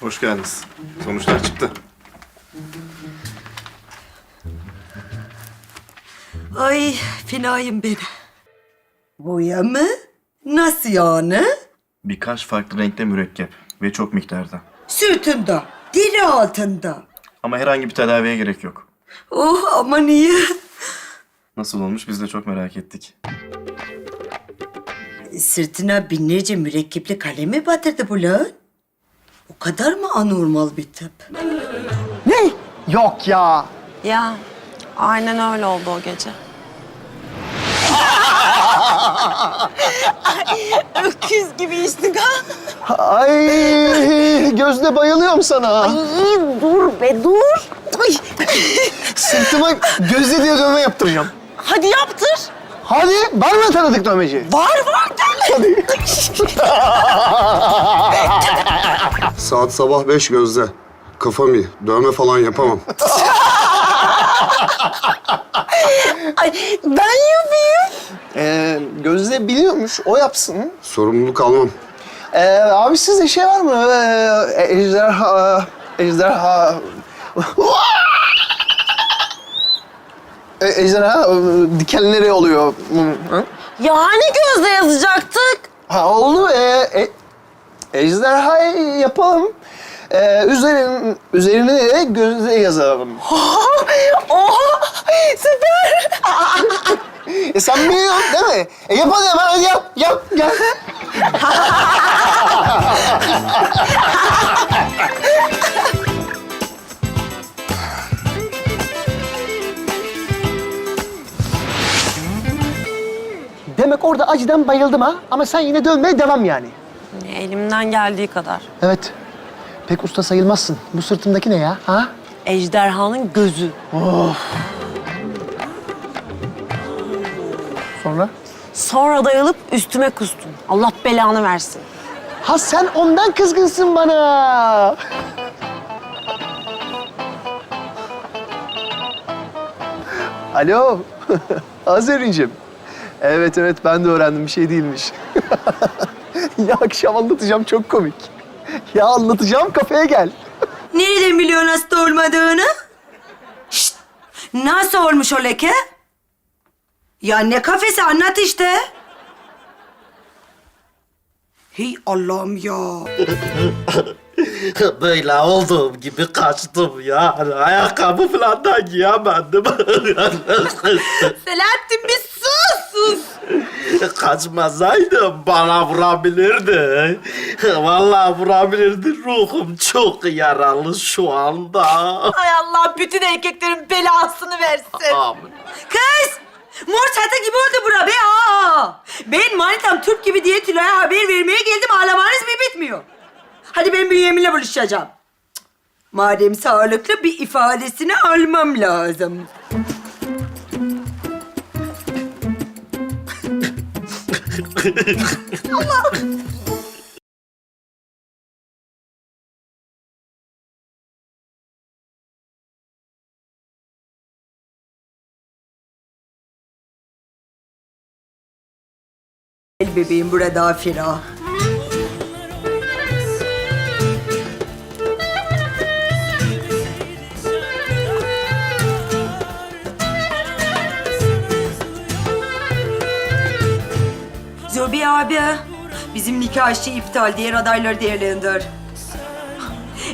Hoş geldiniz. Sonuçlar çıktı. Ay finayım ben. Boya mı? Nasıl yani? Birkaç farklı renkte mürekkep ve çok miktarda. Sırtında, dili altında. Ama herhangi bir tedaviye gerek yok. Oh aman iyi. Nasıl olmuş biz de çok merak ettik. Sırtına binlerce mürekkepli kalem mi batırdı bu lan? O kadar mı anormal bir tip? Ne? Yok ya. Ya aynen öyle oldu o gece. Öküz gibi içtik ha. Ay Gözde bayılıyorum sana. İyi dur be dur. Ay. Sırtıma Gözde diye dövme yaptıracağım. Hadi yaptır. Hadi var mı tanıdık dövmeci? Var var gel. Saat sabah beş gözde. Kafam iyi. Dövme falan yapamam. Ay ben yapayım. Ee, Gözde biliyormuş o yapsın. Sorumluluk almam. Ee, abi sizde şey var mı? Ee, ejderha... Ejderha... E, ejderha e, dikenleri oluyor. Hı? Yani gözle yazacaktık. Ha oldu. Ee, e, ejderha yapalım. Ee, üzerin, üzerine de gözde yazalım. Oha süper. E sen biliyorsun değil mi? E yap hadi hemen hadi yap. Yap gel. orada acıdan bayıldım ha. Ama sen yine dövmeye devam yani. Elimden geldiği kadar. Evet. Pek usta sayılmazsın. Bu sırtımdaki ne ya? Ha? Ejderhanın gözü. Sonra? Sonra dayalıp üstüme kustun. Allah belanı versin. Ha sen ondan kızgınsın bana. Alo. Azerincim. Evet evet ben de öğrendim bir şey değilmiş. ya akşam anlatacağım çok komik. Ya anlatacağım kafeye gel. Nereden biliyorsun hasta olmadığını? Şşt! Nasıl olmuş o leke? Ya ne kafesi anlat işte. Hey Allah'ım ya. Böyle olduğum gibi kaçtım ya. Hani ayakkabı falan da giyemedim. Selahattin bir sus sus. Kaçmasaydım bana vurabilirdi. Vallahi vurabilirdi. Ruhum çok yaralı şu anda. Ay Allah bütün erkeklerin belasını versin. Amin. Kız! Mor çatı gibi oldu bura be aa! Ben manitam Türk gibi diye Tülay'a haber vermeye geldim ağlamanız mı bitmiyor? Hadi ben Bünyamin'le buluşacağım. Madem sağlıklı bir ifadesini almam lazım. El bebeğim burada daha ferah. Abi, bizim nikah işi iptal, diğer adayları değerlendir.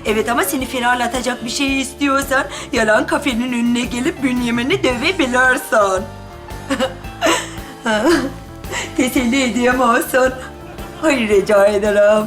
Evet ama seni ferahlatacak bir şey istiyorsan yalan kafenin önüne gelip Bünyamin'i dövebilirsin. Teselli edeyim olsun. Hayır rica ederim.